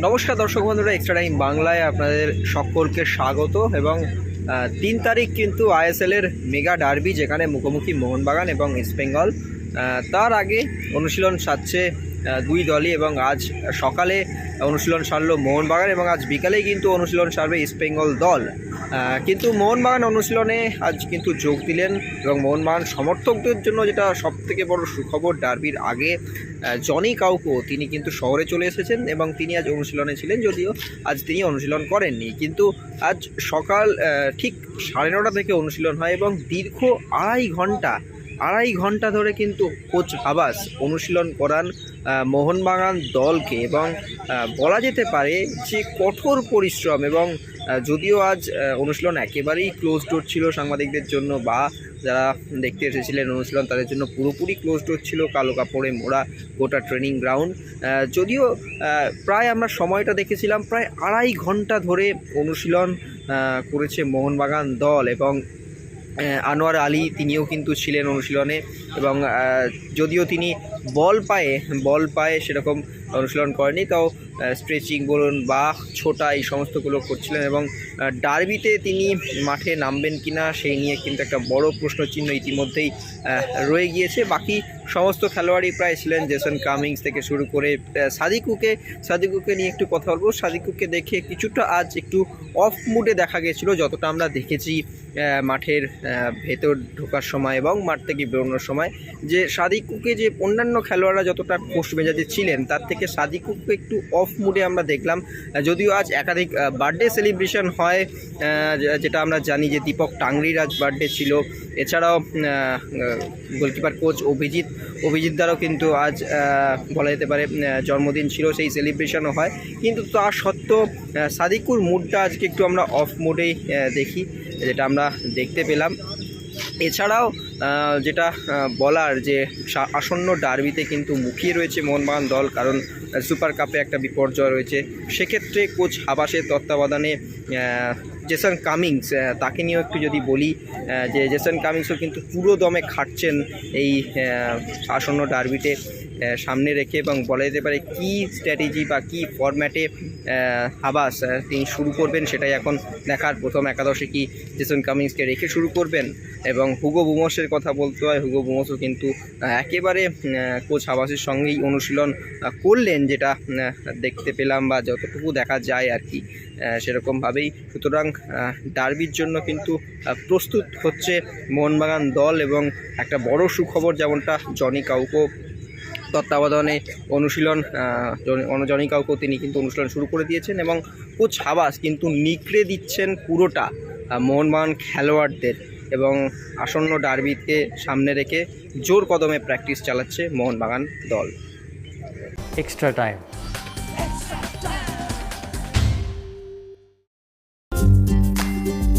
নমস্কার দর্শক বন্ধুরা এক্সট্রা টাইম বাংলায় আপনাদের সকলকে স্বাগত এবং তিন তারিখ কিন্তু আইএসএলের মেগা ডার্বি যেখানে মুখোমুখি মোহনবাগান এবং ইস্টবেঙ্গল তার আগে অনুশীলন আহ, দুই দলই এবং আজ সকালে অনুশীলন সারলো মোহনবাগান এবং আজ বিকালেই কিন্তু অনুশীলন সারবে ইস্ট বেঙ্গল দল। কিন্তু মোহনবাগান অনুশীলনে আজ কিন্তু যোগ দিলেন এবং মোহনবাগান সমর্থকদের জন্য যেটা সব থেকে বড় সুখবর ডার্বির আগে জনি কাউকো তিনি কিন্তু শহরে চলে এসেছেন এবং তিনি আজ অনুশীলনে ছিলেন যদিও আজ তিনি অনুশীলন করেননি। কিন্তু আজ সকাল ঠিক সাড়ে নটা থেকে অনুশীলন হয় এবং দীর্ঘ আড়াই ঘণ্টা আড়াই ঘণ্টা ধরে কিন্তু কোচ হাবাস অনুশীলন করান মোহনবাগান দলকে এবং বলা যেতে পারে যে কঠোর পরিশ্রম এবং যদিও আজ অনুশীলন একেবারেই ক্লোজ ডোর ছিল সাংবাদিকদের জন্য বা যারা দেখতে এসেছিলেন অনুশীলন তাদের জন্য পুরোপুরি ক্লোজ ডোর ছিল কালো কাপড়ে মোড়া গোটা ট্রেনিং গ্রাউন্ড যদিও প্রায় আমরা সময়টা দেখেছিলাম, প্রায় আড়াই ঘণ্টা ধরে অনুশীলন করেছে মোহনবাগান দল এবং আনোয়ার আলী তিনিও কিন্তু ছিলেন অনুশীলনে এবং যদিও তিনি বল পায়ে বল পায়ে সেরকম অনুশীলন করেনি। তাও স্ট্রেচিং বলুন বা ছোটা এই সমস্তগুলো করছিলেন এবং ডার্বিতে তিনি মাঠে নামবেন কিনা সেই নিয়ে কিন্তু একটা বড় প্রশ্নচিহ্ন ইতিমধ্যেই রয়ে গিয়েছে। বাকি সমস্ত খেলোয়াড়ই প্রায় ছিলেন জেসন কামিংস থেকে শুরু করে সাদিকুকে। সাদিকুকে নিয়ে একটু কথা বলব। সাদিকুকে দেখে কিছুটা আজ একটু অফ মুডে দেখা গেছিল। যতটা আমরা দেখেছি মাঠের ভেতর ঢোকার সময় এবং মাঠ থেকে বেরোনোর সময় যে সাদিকুকে যে অন্যান্য খেলোয়াড়রা যতটা খোশ মেজাজে ছিলেন, তার থেকে সাদিকুকে একটু অফ মুডে আমরা দেখলাম। যদিও আজ একাধিক বার্থডে সেলিব্রেশন হয় যেটা আমরা জানি যে দীপক টাংরির আজ বার্থডে ছিল। এছাড়াও গোলকিপার কোচ অভিজিৎ অভিজিৎ দ্বারাও কিন্তু আজ বলা যেতে পারে জন্মদিন ছিল, সেই সেলিব্রেশনও হয়। কিন্তু তা সত্ত্বেও সাদিকুর মুডটা আজকে একটু আমরা অফ মুডেই দেখি, যেটা আমরা দেখতে পেলাম। এছাড়াও যেটা বলার যে আসন্ন ডার্বিতে কিন্তু মুখিয়ে রয়েছে মোহনবাগান দল কারণ সুপার কাপে একটা বিপর্যয় রয়েছে। সেক্ষেত্রে কোচ হাবাসের তত্ত্বাবধানে জেসন কামিংস তাকে নিয়েও একটু যদি বলি যে জেসন কামিংসও কিন্তু পুরো দমে খাটছেন এই আসন্ন ডার্বিতে সামনে রেখে এবং বলা যেতে পারে কী স্ট্র্যাটেজি বা কী ফরম্যাটে আহ, তিনি শুরু করবেন সেটাই এখন দেখার প্রথম একাদশে কি জেসন কামিংসকে রেখে শুরু করবেন এবং হুগো বুমসের কথা বলতে হয়। হুগো বুমসও কিন্তু একেবারে কোচ হাবাসের সঙ্গেই অনুশীলন করলেন যেটা দেখতে পেলাম বা যতটুকু দেখা যায় আর কি সেরকমভাবেই। সুতরাং ডার্বির জন্য কিন্তু প্রস্তুত হচ্ছে মোহনবাগান দল এবং একটা বড় সুখবর যেমনটা জনি কাউকো তত্ত্বাবধানে অনুশীলন জনি কাউকো তিনি কিন্তু অনুশীলন শুরু করে দিয়েছেন এবং কোচ হাবাস কিন্তু নিকড়ে দিচ্ছেন পুরোটা মোহনবাগান খেলোয়াড়দের। এবং আসন্ন ডার্বিকে সামনে রেখে জোর কদমে প্র্যাকটিস চালাচ্ছে মোহনবাগান দল। Extra time.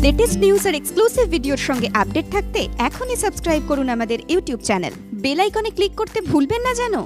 লেটেস্ট নিউজ আর এক্সক্লুসিভ ভিডিওর সঙ্গে আপডেট থাকতে এখনই সাবস্ক্রাইব করুন আমাদের ইউটিউব চ্যানেল বেল আইকনে ক্লিক করতে ভুলবেন না জানো